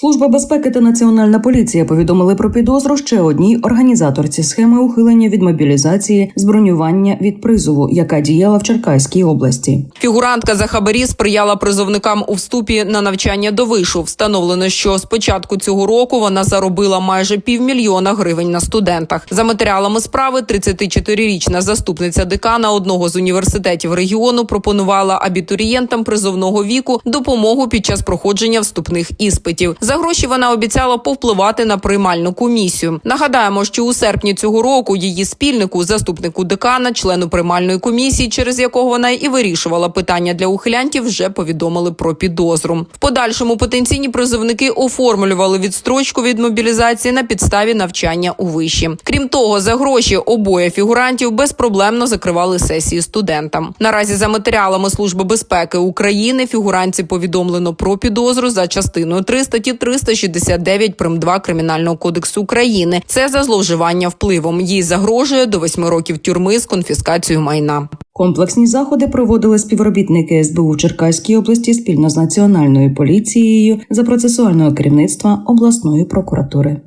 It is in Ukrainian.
Служба безпеки та національна поліція повідомили про підозру ще одній організаторці схеми ухилення від мобілізації з бронювання від призову, яка діяла в Черкаській області. Фігурантка за хабарі сприяла призовникам у вступі на навчання до вишу. Встановлено, що з початку цього року вона заробила майже півмільйона гривень на студентах. За матеріалами справи 34-річна заступниця декана одного з університетів регіону пропонувала абітурієнтам призовного віку допомогу під час проходження вступних іспитів. За гроші вона обіцяла повпливати на приймальну комісію. Нагадаємо, що у серпні цього року її спільнику, заступнику декана, члену приймальної комісії, через якого вона і вирішувала питання для ухилянтів, вже повідомили про підозру. В подальшому потенційні призовники оформлювали відстрочку від мобілізації на підставі навчання у виші. Крім того, за гроші обоє фігурантів безпроблемно закривали сесії студентам. Наразі за матеріалами Служби безпеки України фігурантці повідомлено про підозру за частиною 3 статті 369 прим. 2 Кримінального кодексу України. Це за зловживання впливом. Їй загрожує до 8 років тюрми з конфіскацією майна. Комплексні заходи проводили співробітники СБУ Черкаській області спільно з національною поліцією за процесуального керівництва обласної прокуратури.